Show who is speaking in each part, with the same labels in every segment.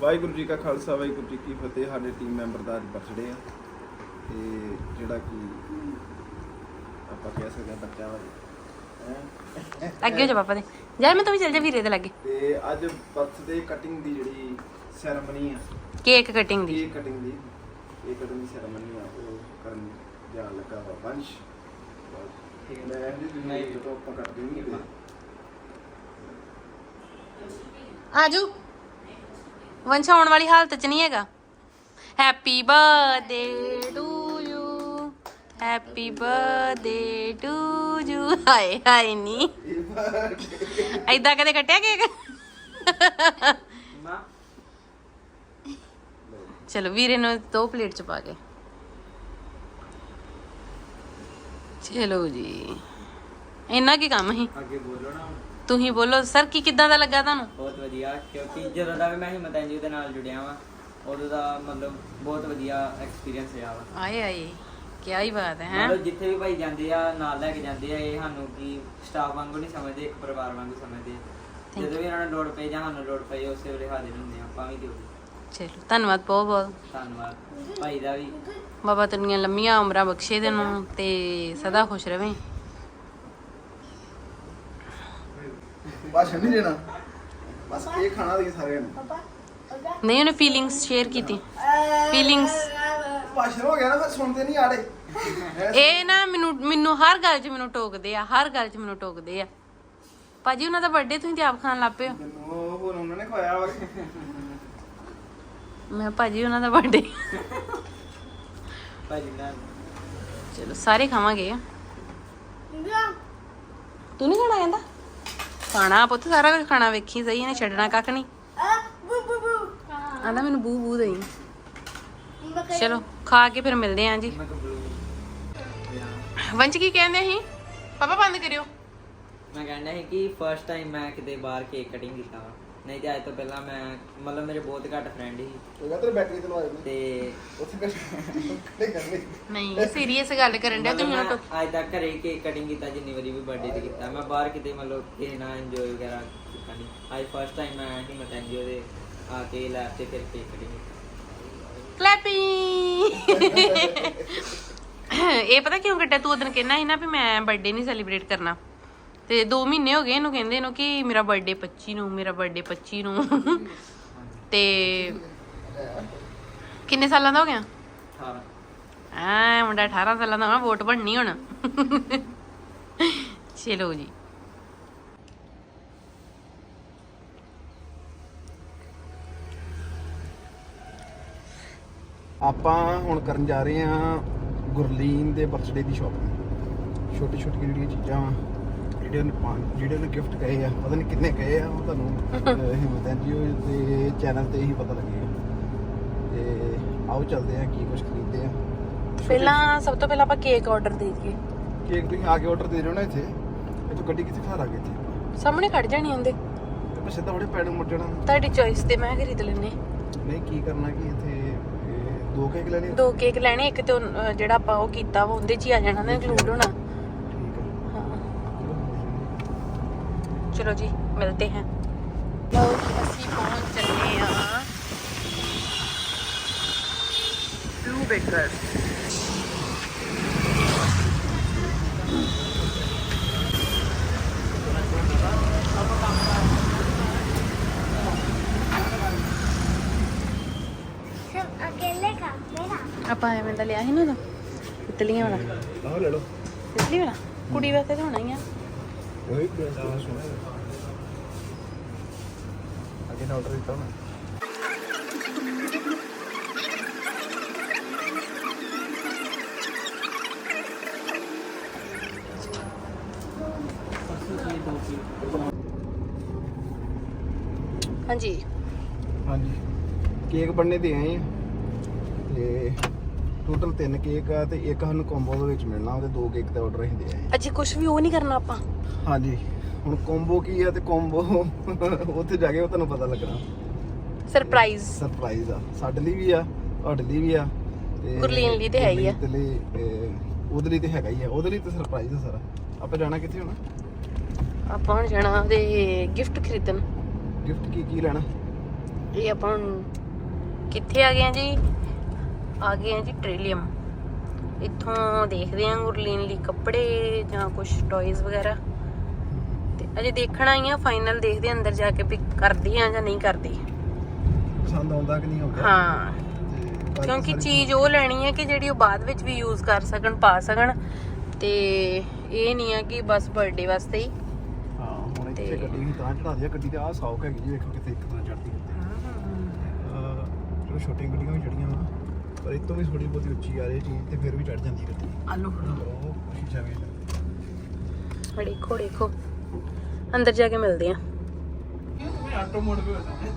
Speaker 1: ਵਾਹਿਗੁਰੂ ਜੀ ਕਾ ਖਾਲਸਾ ਵਾਹਿਗੁਰੂ ਜੀ ਕੀ ਫਤਿਹ। ਸਾਡੇ team member ਦਾ ਅੱਜ ਬਰਥਡੇ ਆ। ਤੇ ਜਿਹੜਾ ਕਿ ਆਪਾਂ ਕਹਿ ਸਕਦੇ ਹਾਂ ਬੱਚਾ ਵਾ ਹੈਂ।
Speaker 2: ਅੱਗੇ ਹੋ ਜਾ ਪਾਪਾ ਦੇ। ਯਾਰ ਮੈਂ ਤੂੰ ਵੀ ਚੱਲ ਜਾ ਵੀਰੇ ਦੇ ਲੱਗੇ।
Speaker 1: ਤੇ ਅੱਜ ਬਰਥਡੇ ਕਟਿੰਗ ਦੀ ਜਿਹੜੀ ਸੈਰੇਮਨੀ ਆ।
Speaker 2: ਕੇਕ ਕਟਿੰਗ ਦੀ।
Speaker 1: ਕੇਕ ਕਟਿੰਗ ਦੀ। ਕੇਕ ਕਟਿੰਗ ਦੀ ਸੈਰੇਮਨੀ ਆ। ਉਹ ਕਰਨ ਜਾਣ ਲੱਗਾ ਵਾ ਵੰਸ਼। ਮੈਂ ਜੀ ਮੈਂ ਜਦੋਂ ਆਪਾਂ ਕਰਦੇ ਨਹੀਂ ਤੇ
Speaker 2: ਆਜੂ। ਵੰਸ਼ ਆਉਣ ਵਾਲੀ ਹਾਲਤ ਚ ਨਹੀਂ ਹੈਗਾ। Happy birthday to you happy birthday to you ਹਾਏ ਹਾਏ ਨੀ। ਐਦਾਂ ਕਦੇ ਕੱਟਿਆ ਕੇਕ ਚਲੋ ਵੀਰੇ ਨੂੰ ਦੋ ਪਲੇਟ ਚ ਪਾ ਕੇ। ਚਲੋ ਜੀ। ਇੰਨਾ ਕੀ ਕੰਮ ਸੀ?
Speaker 3: ਅੱਗੇ ਬੋਲੋ ਨਾ
Speaker 2: ਤੁਸੀਂ ਬੋਲੋ ਸਰ ਕੀ ਕਿੱਦਾਂ ਦਾ ਲੱਗਾ ਤੁਹਾਨੂੰ?
Speaker 3: ਬਹੁਤ ਵਧੀਆ ਕਿਉਂਕਿ ਜਦੋਂ ਦਾ ਵੀ ਮੈਂ ਹਿੰਮਤ ਐਨਜੀਓ ਦੇ ਨਾਲ ਜੁੜਿਆ ਵਾਂ ਉਦੋਂ ਦਾ ਮਤਲਬ ਬਹੁਤ ਵਧੀਆ ਐਕਸਪੀਰੀਅੰਸ ਰਿਹਾ ਵਾ।
Speaker 2: ਆਏ ਆਏ ਕੀ ਹੀ ਬਾਤ ਹੈ ਹੈਂ?
Speaker 3: ਮਤਲਬ ਜਿੱਥੇ ਵੀ ਭਾਈ ਜਾਂਦੇ ਆ ਨਾਲ ਲੈ ਕੇ ਜਾਂਦੇ ਆ ਇਹ ਸਾਨੂੰ ਕੀ ਸਟਾਫ ਵਾਂਗੂ ਨਹੀਂ ਸਮਝਦੇ ਇੱਕ ਪਰਿਵਾਰ ਵਾਂਗੂ ਸਮਝਦੇ ਆ। ਜਦੋਂ ਵੀ ਇਹਨਾਂ ਨੂੰ ਲੋੜ ਪਈ ਜਾਂ ਸਾਨੂੰ ਲੋੜ ਪਈ ਉਸੇ ਵੇਲੇ ਹਾਜ਼ਰ ਹੁੰਦੇ ਆ ਆਪਾਂ ਵੀ ਦਿਓ
Speaker 2: ਚਲੋ ਧੰਨਵਾਦ ਬਹੁਤ ਬਹੁਤ।
Speaker 3: ਧੰਨਵਾਦ। ਭਾਈ ਦਾ ਵੀ।
Speaker 2: ਬਾਬਾ ਤੇਰੀਆਂ ਲੰਮੀਆਂ ਉਮਰਾਂ ਬਖਸ਼ੇ ਤੈਨੂੰ ਤੇ ਸਦਾ ਖੁਸ਼ ਰਵੇਂ।
Speaker 1: ਭਾਸ਼ਣ ਨਹੀਂ ਦੇਣਾ। ਬਸ ਇਹ ਖਾਣਾ ਦੇ ਸਾਰਿਆਂ ਨੂੰ।
Speaker 2: ਨਹੀਂ ਉਹਨੇ ਫੀਲਿੰਗਸ ਸ਼ੇਅਰ ਕੀਤੀ। ਫੀਲਿੰਗਸ
Speaker 1: ਭਾਸ਼ਣ ਹੋ ਗਿਆ ਨਾ ਫਿਰ ਸੁਣਦੇ ਨਹੀਂ ਆੜੇ।
Speaker 2: ਇਹ ਨਾ ਮੈਨੂੰ ਮੈਨੂੰ ਹਰ ਗੱਲ 'ਚ ਮੈਨੂੰ ਟੋਕਦੇ ਆ ਹਰ ਗੱਲ 'ਚ ਮੈਨੂੰ ਟੋਕਦੇ ਆ। ਭਾਜੀ ਉਹਨਾਂ ਦਾ ਬਰਥਡੇ ਤੁਸੀਂ ਤੇ ਆਪ ਖਾਣ ਲੱਗ ਪਏ ਹੋ।
Speaker 1: ਮੈਨੂੰ ਹੋਰ ਉਹਨਾਂ ਨੇ ਖਵਾਇਆ ਵਾ।
Speaker 2: ਮੈਂ ਭਾਜੀ ਉਹਨਾਂ ਦਾ ਬਰਥਡੇ
Speaker 3: ਭਾਜੀ ਨਾਲ।
Speaker 2: ਚਲੋ ਸਾਰੇ ਖਾਵਾਂਗੇ। ਤੂੰ ਨਹੀਂ ਖਾਣਾ ਕਹਿੰਦਾ? ਖਾਣਾ ਪੁੱਤ ਸਾਰਾ ਕੁਝ ਖਾਣਾ ਵੇਖੀ ਸਹੀ ਇਹਨੇ ਛੱਡਣਾ ਕੱਖ ਨਹੀਂ ਆਂਦਾ ਮੈਨੂੰ ਬੂ ਬੂ ਦੇਈ। ਚਲੋ ਖਾ ਕੇ ਫਿਰ ਮਿਲਦੇ ਆਂ ਜੀ। ਵੰਚ ਕੀ ਕਹਿੰਦੇ ਸੀ ਪਾਪਾ ਬੰਦ ਕਰਿਓ।
Speaker 3: ਮੈਂ ਕਹਿੰਦਾ ਸੀ ਕਿ ਫਰਸਟ ਟਾਈਮ ਮੈਂ ਕਿਤੇ ਬਾਹਰ ਕੇਕ ਕਟਿੰਗ ਕੀਤਾ ਵਾ। ਨਹੀਂ ਤੇ ਅੱਜ ਤੋਂ ਪਹਿਲਾਂ ਮੈਂ ਮਤਲਬ ਮੇਰੇ ਬਹੁਤ ਘੱਟ ਫਰੈਂਡ ਸੀ।
Speaker 1: ਉਹ ਤੇਰੇ ਬੈਟਰੀ ਤੇ ਲਵਾਏ
Speaker 3: ਤੇ
Speaker 1: ਉੱਥੇ ਕੱਢੇ ਕਰ ਲਈ
Speaker 2: ਨਹੀਂ ਸੀਰੀਅਸ ਗੱਲ ਕਰਨ ਡਿਆ ਤੁਸੀਂ
Speaker 3: ਮੈਂ ਅੱਜ ਤੱਕ ਘਰੇ ਕੇਕ ਕਟਿੰਗ ਕੀਤਾ ਜਿੰਨੀ ਵਾਰੀ ਵੀ ਬਰਥਡੇ ਤੇ ਕੀਤਾ। ਮੈਂ ਬਾਹਰ ਕਿਤੇ ਮਤਲਬ ਕਿਸੇ ਨਾਲ ਇੰਜੋਏ ਵਗੈਰਾ ਕੀਤਾ ਨਹੀਂ ਅੱਜ ਫਰਸਟ ਟਾਈਮ ਮੈਂ ਹਿੰਮਤ ਐਨਜੀਓ ਦੇ ਆ ਕੇ ਲੈਬ ਤੇ ਫਿਰ ਕੇਕ ਕਟਿੰਗ
Speaker 2: ਕਲੈਪਿੰਗ ਇਹ ਪਤਾ ਕਿਉਂ ਕੱਟਿਆ? ਤੂੰ ਉਦੋਂ ਕਹਿਣਾ ਸੀ ਨਾ ਵੀ ਮੈਂ ਬਰਥਡੇ ਨਹੀਂ ਸੈਲੀਬ੍ਰੇਟ ਕਰਨਾ। ਤੇ 2 ਮਹੀਨੇ ਹੋ ਗਏ ਇਹਨੂੰ ਕਹਿੰਦੇ ਨੂੰ ਕਿ ਮੇਰਾ ਬਰਥਡੇ 25 ਨੂੰ ਮੇਰਾ ਬਰਥਡੇ 25 ਨੂੰ। ਤੇ ਕਿੰਨੇ ਸਾਲਾਂ ਦਾ ਹੋ ਗਿਆ?
Speaker 3: 18
Speaker 2: ਆ ਮੁੰਡਾ 18 ਸਾਲਾਂ ਦਾ ਹੋਣਾ ਵੋਟ ਬਣਨੀ ਹੁਣ। ਚਲੋ ਜੀ।
Speaker 1: ਆਪਾਂ ਹੁਣ ਕਰਨ ਜਾ ਰਹੇ ਹਾਂ ਗੁਰਲੀਨ ਦੇ ਬਰਥਡੇ ਦੀ ਸ਼ਾਪਿੰਗ ਛੋਟੀ ਛੋਟੀ ਜਿਹੜੀਆਂ ਚੀਜ਼ਾਂ ਵਾ। ਜਿਹੜੇ ਨੇ ਜਿਹੜੇ ਨੇ ਗਿਫਟ ਕਹੇ ਆ ਪਤਾ ਨਹੀਂ ਕਿੰਨੇ ਕਹੇ ਆ ਉਹ ਤੁਹਾਨੂੰ ਅਹ, ਹਿੰਮਤ ਐਨਜੀਓ ਦੇ ਚੈਨਲ ਤੇ ਹੀ ਪਤਾ ਲੱਗੇਗਾ ਤੇ ਆਓ ਚੱਲਦੇ ਆ ਕੀ ਕੁਝ ਖਰੀਦਦੇ ਆ।
Speaker 2: ਪਹਿਲਾਂ ਸਭ ਤੋਂ ਪਹਿਲਾਂ ਆਪਾਂ ਕੇਕ ਆਰਡਰ ਦੇ ਦਈਏ।
Speaker 1: ਕੇਕ ਤੁਸੀਂ ਆ ਕੇ ਆਰਡਰ ਦੇ ਰਹੇ ਹੋ ਨਾ ਇੱਥੇ? ਇੱਥੋਂ ਗੱਡੀ ਕਿੱਥੇ ਖੜਾ ਕੇ ਇੱਥੇ?
Speaker 2: ਸਾਹਮਣੇ ਖੜ ਜਾਣੀ ਹੁੰਦੇ
Speaker 1: ਤੇ ਸਿੱਧਾ ਉਹਦੇ ਪੈਡ ਮੁੜ ਜਾਣਾ।
Speaker 2: ਤੁਹਾਡੀ ਚੋਇਸ ਤੇ ਮੈਂ ਖਰੀਦ ਲੈਣੇ
Speaker 1: ਨਹੀਂ ਕੀ ਕਰਨਾ ਕਿ ਇੱਥੇ? ਇਹ, ਦੋ ਕੇਕ ਲੈਣੇ?
Speaker 2: ਦੋ ਕੇਕ ਲੈਣੇ ਇੱਕ ਤੇ ਉਹ, ਅਹ, ਜਿਹੜਾ ਆਪਾਂ ਉਹ ਕੀਤਾ ਵਾ ਉਹਦੇ 'ਚ ਹੀ ਆ ਜਾਣਾ ਨਾ ਇਨਕਲੂਡ ਹੋਣਾ
Speaker 1: ਠੀਕ ਹੈ
Speaker 2: ਹਾਂ
Speaker 1: ਚਲੋ
Speaker 2: ਜੀ ਮਿਲਦੇ ਹਾਂ। ਲਓ ਅਸੀਂ ਪਹੁੰਚ ਚੱਲੇ ਆ ਬਲੂ ਬੇਕਰ ਆਪਾਂ ਐਵੇਂ ਦਾ ਲਿਆ ਸੀ ਨਾ ਤਲੀਆਂ ਵਾਲਾ।
Speaker 1: ਆਹ ਲੈ ਲਓ।
Speaker 2: ਤਲੀ ਵਾਲਾ। ਕੁੜੀ ਵਾਸਤੇ ਤਾਂ ਹੋਣਾ ਹੀ ਆ।
Speaker 1: ਨਾ
Speaker 2: ਹਾਂਜੀ।
Speaker 1: ਹਾਂਜੀ। ਕੇਕ ਬਣਨੇ ਤੇ ਆਏ ਆ। ਤੇ ਟੋਟਲ ਤਿੰਨ ਕੇਕ ਆ ਤੇ ਇੱਕ ਸਾਨੂੰ ਕੰਬੋ ਦੇ ਵਿੱਚ ਮਿਲਣਾ ਉਹਦੇ ਦੋ ਕੇਕ ਦਾ ਆਰਡਰ ਅਸੀਂ ਦੇ ਆਏ
Speaker 2: ਅਜੇ ਕੁਝ ਵੀ ਉਹ ਨਹੀਂ ਕਰਨਾ ਆਪਾਂ?
Speaker 1: ਹਾਂਜੀ। ਹੁਣ ਕੰਬੋ ਕੀ ਆ ਤੇ ਕੰਬੋ ਉੱਥੇ ਜਾ ਕੇ ਉਹ ਤੁਹਾਨੂੰ ਪਤਾ ਲੱਗਣਾ।
Speaker 2: ਸਰਪ੍ਰਾਈਜ਼
Speaker 1: ਸਰਪ੍ਰਾਈਜ਼ ਆ। ਸਾਡੇ ਲਈ ਵੀ ਆ ਤੁਹਾਡੇ ਲਈ ਵੀ ਆ ਤੇ
Speaker 2: ਗੁਰਲੀਨ ਲਈ ਤੇ ਹੈ ਹੀ ਆ।
Speaker 1: ਦੇ ਲਈ ਅਹ, ਉਹਦੇ ਲਈ ਤੇ ਹੈਗਾ ਹੀ ਆ। ਉਹਦੇ ਲਈ ਤੇ ਸਰਪ੍ਰਾਈਜ਼ ਆ ਸਾਰਾ। ਆਪਾਂ ਜਾਣਾ ਕਿੱਥੇ ਹੁਣ?
Speaker 2: ਆਪਾਂ ਹੁਣ ਜਾਣਾ ਉਹਦੇ ਗਿਫਟ ਖਰੀਦਣ।
Speaker 1: ਗਿਫਟ ਕੀ ਕੀ ਲੈਣਾ?
Speaker 2: ਇਹ ਆਪਾਂ ਹੁਣ ਕਿੱਥੇ ਆ ਗਏ ਆ ਜੀ? ਆ ਗਏ ਆ ਜੀ ਟ੍ਰਿਲੀਅਮ। ਇੱਥੋਂ ਦੇਖਦੇ ਆ ਗੁਰਲੀਨ ਲਈ ਕੱਪੜੇ ਜਾਂ ਕੁਝ ਟੌਇਜ਼ ਵਗੈਰਾ। ਤੇ ਅਜੇ ਦੇਖਣਾ ਹੀ ਆ ਫਾਈਨਲ ਦੇਖਦੇ ਆ ਅੰਦਰ ਜਾ ਕੇ ਵੀ ਕਰਦੀ ਆ ਜਾਂ ਨਹੀਂ ਕਰਦੀ।
Speaker 1: ਪਸੰਦ ਆਉਂਦਾ ਕਿ ਨਹੀਂ ਆਉਂਦਾ?
Speaker 2: ਹਾਂ। ਕਿਉਂਕਿ ਚੀਜ਼ ਉਹ ਲੈਣੀ ਹੈ ਕਿ ਜਿਹੜੀ ਉਹ ਬਾਅਦ ਵਿੱਚ ਵੀ ਯੂਜ਼ ਕਰ ਸਕਣ ਪਾ ਸਕਣ। ਤੇ ਇਹ ਨਹੀਂ ਆ ਕਿ ਬਸ ਬਰਥਡੇ ਵਾਸਤੇ ਹੀ।
Speaker 1: ਹਾਂ ਹੁਣ ਇੱਥੇ ਗੱਡੀ ਵੀ ਤਾਂ ਚੜਾ ਦਿਆ ਗੱਡੀ ਤੇ ਆਹ ਸੌਕ ਹੈਗੀ ਜੀ ਵੇਖੋ ਕਿਤੇ ਇੱਕ ਤਾਂ ਚੜਦੀ ਚਲੋ ਛੋਟੀਆਂ ਗੱਡੀਆਂ ਵੀ ਚੜੀਆਂ ਵਾ ਪਰ ਇਹ ਤੋਂ ਵੀ ਥੋੜੀ ਬਹੁਤੀ ਉੱਚੀ ਆ ਰਹੀ ਚੀਜ਼ ਤੇ ਫਿਰ ਵੀ ਚੜ ਜਾਂਦੀ ਗੱਡੀ।
Speaker 2: ਆਲੂ
Speaker 1: ਉਹ ਸ਼ੀਸ਼ਾ ਵੀ ਲੱਗਦਾ
Speaker 2: ਦੇਖੋ ਦੇਖੋ। ਅੰਦਰ ਜਾ ਕੇ ਮਿਲਦੇ ਆ।
Speaker 1: ਮੈਂ ਆਟੋ ਮੋਡ ਤੇ ਹੋਇਆ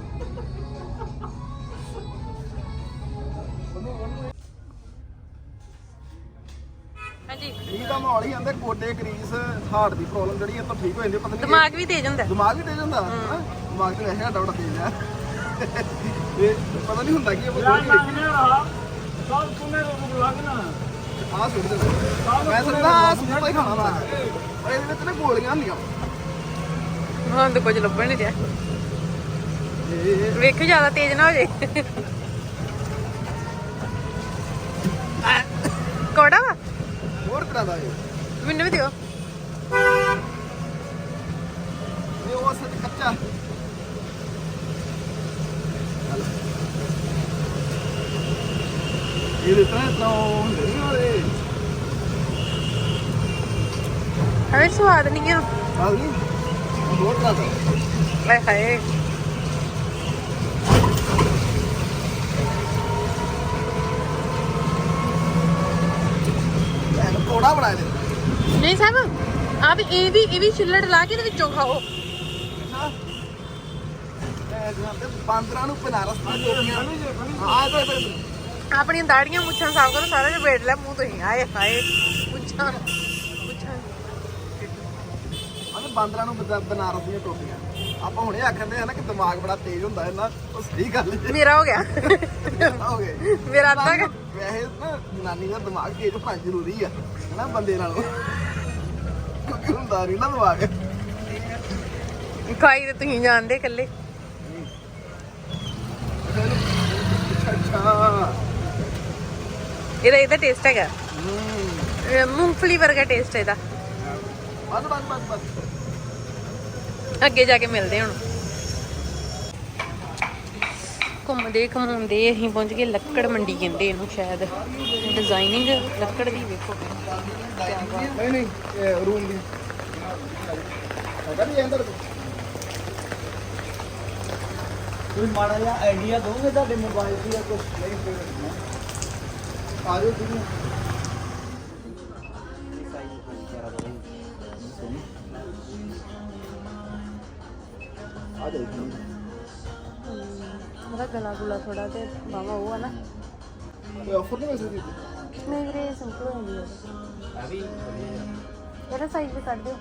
Speaker 2: ਹਾਂਜੀ
Speaker 1: ਠੀਕ ਦਾ ਮਾਹੌਲ ਹੀ ਆਂਦੇ ਕੋਡੇ ਗਰੀਸ ਹਾਰਟ ਦੀ ਪ੍ਰੋਬਲਮ ਜਿਹੜੀ ਇਹ ਤੋਂ ਠੀਕ ਹੋ ਜਾਂਦੀ ਪਤਾ ਨਹੀਂ
Speaker 2: ਦਿਮਾਗ ਵੀ ਤੇਜ਼ ਹੁੰਦਾ।
Speaker 1: ਦਿਮਾਗ ਵੀ ਤੇਜ਼ ਹੁੰਦਾ? ਹਨਾ? ਦਿਮਾਗ ਤੇ ਵੈਸੇ ਸਾਡਾ ਬੜਾ ਤੇਜ਼ ਆ। ਇਹ ਪਤਾ ਨਹੀਂ ਹੁੰਦਾ ਕੀ ਇਹ ਬੋਲ ਆ ਸੁੱਟ ਦੇ। ਮੈਂ ਸਮਝਦਾ ਆ ਹੀ ਖਾਣਾ ਪਰ ਇਹਦੇ ਵਿੱਚ ਨਾ ਗੋਲੀਆਂ ਹੁੰਦੀਆਂ।
Speaker 2: ਹਾਂ ਤੇ ਕੁਝ ਲੱਭਣ ਨਹੀਂ ਰਿਹਾ ਵੇਖੋ ਜ਼ਿਆਦਾ ਤੇਜ਼ ਨਾ ਹੋ ਜੇ। ਕੋੜਾ ਵਾ?
Speaker 1: ਹੋਰ ਤਰ੍ਹਾਂ ਦਾ
Speaker 2: ਮੈਨੂੰ ਵੀ ਦਿਓ।
Speaker 1: ਇਹ ਉਹ ਅਸਲ 'ਚ ਕੱਚਾ। ਇਹ ਦੇ ਤਾਂ ਉਹ ਹੁੰਦੇ ਨਹੀਂ ਉਹਦੇ
Speaker 2: ਹਵੇ ਸਵਾਦ ਨਹੀਂ ਆ।
Speaker 1: ਤਰ੍ਹਾਂ ਦਾ
Speaker 2: ਹਾਏ ਹਾਏ
Speaker 1: ਇਹ ਕੋੜਾ ਬਣਾ ਦੇ
Speaker 2: ਨਹੀਂ ਸਾਹਿਬ ਆ ਵੀ ਇਹ ਵੀ ਇਹ ਵੀ ਛਿੱਲੜ ਲਾ ਕੇ ਇਹਦੇ ਵਿੱਚੋਂ ਖਾਓ।
Speaker 1: ਇਹ ਜਾਂਦੇ ਬਾਂਦਰਾਂ ਨੂੰ ਬਨਾਰਸ ਤੋਂ ਟੋਪੀਆਂ ਆ ਤਾਂ
Speaker 2: ਆਪਣੀਆਂ ਦਾੜੀਆਂ ਮੁੱਛਾਂ ਸਾਫ਼ ਕਰੋ ਸਾਰਾ ਵੇੜ ਲੈ ਮੂੰਹ ਤੋਂ ਹੀ। ਆਏ ਹਾਏ ਮੁੱਛਾਂ
Speaker 1: ਬਾਂਦਰਾਂ ਨੂੰ ਬਦਾ- ਬਨਾਰਸ ਦੀਆਂ ਟੋਪੀਆਂ। ਆਪਾਂ ਹੁਣੇ ਆਖਦੇ ਆ ਨਾ ਕਿ ਦਿਮਾਗ ਬੜਾ ਤੇਜ਼ ਹੁੰਦਾ ਇਹਨਾਂ ਉਹ ਸਹੀ ਗੱਲ ਹੈ।
Speaker 2: ਮੇਰਾ ਹੋ ਗਿਆ।
Speaker 1: ਹੋ ਗਏ
Speaker 2: ਮੇਰਾ ਅੱਧਾ ਕੁ-
Speaker 1: ਵੈਸੇ ਨਾ ਜਨਾਨੀ ਦਾ ਦਿਮਾਗ ਤੇਜ਼ ਹੋਣਾ ਜ਼ਰੂਰੀ ਆ ਹਨਾ ਬੰਦੇ ਨਾਲੋਂ। ਕਿਉਂਕਿ ਹੁੰਦਾ ਨਹੀਂ ਨਾ ਦਿਮਾਗ।
Speaker 2: ਖਾਈ ਤੇ ਤੁਸੀਂ ਜਾਣਦੇ ਇਕੱਲੇ।
Speaker 1: ਅੱਛਾ ਅੱਛਾ
Speaker 2: ਇਹਦਾ ਇਹਦਾ ਟੇਸਟ ਹੈਗਾ।
Speaker 1: ਹੂੰ।
Speaker 2: ਮੂੰਗਫਲੀ ਵਰਗਾ ਟੇਸਟ ਹੈ ਇਹਦਾ।
Speaker 1: ਬਸ ਬਸ ਬਸ ਬਸ।
Speaker 2: ਅੱਗੇ ਜਾ ਕੇ ਮਿਲਦੇ ਹੁਣ। ਘੁੰਮਦੇ ਘੁੰਮਾਉਂਦੇ ਅਸੀਂ ਪਹੁੰਚ ਗਏ ਲੱਕੜ ਮੰਡੀ ਕਹਿੰਦੇ ਇਹਨੂੰ ਸ਼ਾਇਦ। ਡਿਜ਼ਾਈਨਿੰਗ ਲੱਕੜ ਦੀ ਵੇਖੋ।
Speaker 1: ਨਹੀਂ ਨਹੀਂ ਰੂਮ ਦੀ। ਹੈਗਾ ਨਹੀਂ ਅੰਦਰ
Speaker 3: ਕੋਈ। ਮਾੜਾ ਜਿਹਾ ਆਈਡੀਆ ਦੋਗੇ ਤੁਹਾਡੇ ਮੋਬਾਈਲ ਦੀ ਜਾਂ ਕੁਝ
Speaker 1: ਨਹੀਂ, ਫਿਰ ਤੁਸੀਂ। ਆ ਜਾਓ
Speaker 2: ਉਹਦਾ ਗਲਾ ਗੁਲਾ ਥੋੜਾ ਤੇ ਬਾਵਾ ਉਹ ਆ ਨਾ।
Speaker 1: ਕੋਈ ਆਫਰ ਨਹੀਂ ਵੈਸੇ ਦਿੱਤੀ
Speaker 2: ਨਹੀਂ ਵੀਰੇ ਸਿੰਪਲ ਹੋ ਜਾਂਦੀ ਹੈ
Speaker 3: ਆ ਵੀ
Speaker 2: ਇਹਦਾ ਸਾਈਜ਼ ਵੀ ਕੱਢ ਦਿਓ।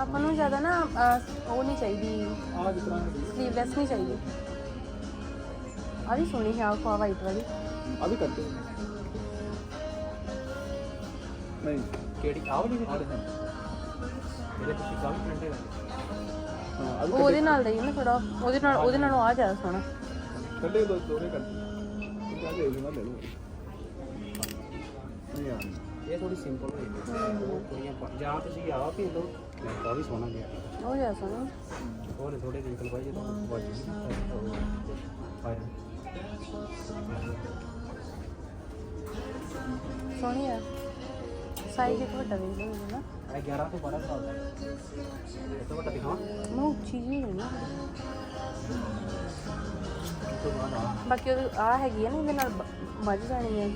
Speaker 2: ਆਪਾਂ ਨੂੰ ਜ਼ਿਆਦਾ ਨਾ ਅਹ, ਉਹ ਨਹੀਂ ਚਾਹੀਦੀ।
Speaker 1: ਆ ਜਿਸ ਤਰ੍ਹਾਂ
Speaker 2: ਸਲੀਵਲੈਸ ਨਹੀਂ ਚਾਹੀਦੀ। ਆ ਵੀ ਸੋਹਣੀ ਹੈ ਆਹ ਵਾਈਟ ਵਾਲੀ।
Speaker 1: ਆ ਵੀ ਕਰਦੇ ਨਹੀਂ
Speaker 3: ਕਿਹੜੀ ਆਹ ਵਾਲੀ ਵੀ ਕਰਦੇ ਇਹਦੇ ਪਿੱਛੇ ਕਾਫੀ ਪ੍ਰਿੰਟ ਹੈ
Speaker 2: ਉਹ ਉਹਦੇ ਨਾਲ ਦਾ ਹੀ ਨਾ ਥੋੜਾ ਉਹਦੇ ਨਾਲ ਉਹਦੇ ਨਾਲੋਂ ਆ ਜ਼ਿਆਦਾ ਸੋਹਣਾ।
Speaker 1: ਕੱਢੇ ਦੋ ਦੋਵੇਂ ਕੱਢੇ। ਕਿੰਨਾ ਦੇ ਦੇਣਾ ਲੈ ਲਓ। ਨਹੀਂ ਆ
Speaker 3: ਇਹ ਥੋੜੀ ਸਿੰਪਲ ਹੋ ਜਾਂਦੀ ਹੈ। ਥੋੜੀਆਂ ਪਾ- ਜਾਂ ਤੁਸੀਂ ਆਹ ਭੇਜ ਲਓ। ਤਾਂ ਵੀ ਸੋਹਣਾ ਗਿਆ
Speaker 2: ਉਹ ਜ਼ਿਆਦਾ ਸੋਹਣਾ।
Speaker 3: ਹੋਰ ਥੋੜੇ ਰਿੰਕਲ ਪਾਈ ਜਦੋਂ ਵੱਜ ਫਾਇਰ
Speaker 2: ਸੋਹਣੀ ਆ। ਸਾਈਜ਼ ਇੱਕ ਵੱਡਾ ਵੇਖ ਲਓ ਇਹਦਾ ਨਾ
Speaker 3: ਇਹ 11 ਤੋਂ 12 ਸਾਲ ਦਾ ਹੈ। ਇਹ ਤੋਂ ਵੱਡਾ ਦਿਖਾਵਾਂ
Speaker 2: ਮੈਂ ਉੱਚੀ ਜਿਹੀ ਹੋਈ ਨਾ।
Speaker 3: ਇਸ ਤੋਂ ਬਾਅਦ ਆ।
Speaker 2: ਬਾਕੀ ਉਹ ਆ ਹੈਗੀ ਆ ਨਾ ਇਹਦੇ ਨਾਲ ਵੱਜ ਜਾਣੀ ਹੈ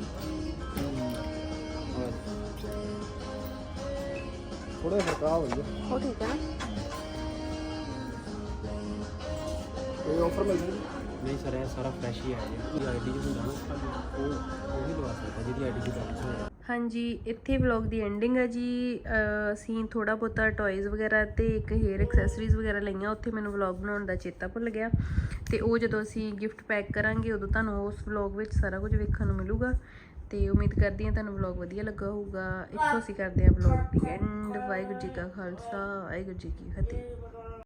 Speaker 1: ਥੋੜਾ ਫਰਕਾ ਹੋ ਗਿਆ
Speaker 2: ਉਹ ਠੀਕ ਹੈ ਨਾ।
Speaker 1: ਕੋਈ ਆਫਰ ਮਿਲ
Speaker 3: ਨਹੀਂ ਸਰ ਇਹ ਸਾਰਾ ਫਰੈਸ਼ ਹੀ ਆਇਆ ਜੀ ਆਈਡੀ ਜੋ ਹੁੰਦਾ ਨਾ। ਉਹ ਉਹ ਵੀ ਲਵਾ ਸਕਦਾ ਜਿਹਦੀ ਆਈਡੀ ਦੀ ਬੈਲੈਂਸ ਹੋਇਆ।
Speaker 2: ਹਾਂਜੀ, ਇੱਥੇ ਵਲੌਗ ਦੀ ਐਂਡਿੰਗ ਹੈ ਜੀ। ਅਸੀਂ ਥੋੜਾ ਬਹੁਤਾ ਟੌਇਜ਼ ਵਗੈਰਾ ਤੇ ਇੱਕ ਹੇਅਰ ਐਕਸੈਸਰੀਜ਼ ਵਗੈਰਾ ਲਈਆਂ, ਉੱਥੇ ਮੈਨੂੰ ਵਲੌਗ ਬਣਾਉਣ ਦਾ ਚੇਤਾ ਭੁੱਲ ਗਿਆ। ਤੇ ਉਹ ਜਦੋਂ ਅਸੀਂ ਗਿਫਟ ਪੈਕ ਕਰਾਂਗੇ, ਉਦੋਂ ਤੁਹਾਨੂੰ ਉਸ ਵਲੌਗ ਵਿੱਚ ਸਾਰਾ ਕੁਝ ਵੇਖਣ ਨੂੰ ਮਿਲੂਗਾ। ਤੇ ਉਮੀਦ ਕਰਦੀ ਹਾਂ ਤੁਹਾਨੂੰ ਵਲੌਗ ਵਧੀਆ ਲੱਗਾ ਹੋਊਗਾ। ਇੱਥੋਂ ਅਸੀਂ ਕਰਦੇ ਹਾਂ vlog the and Waheguru ji ਕਾ ਖਾਲਸਾ, ਵਾਹਿਗੁਰੂ ਜੀ ਕੀ ਫਤਿਹ।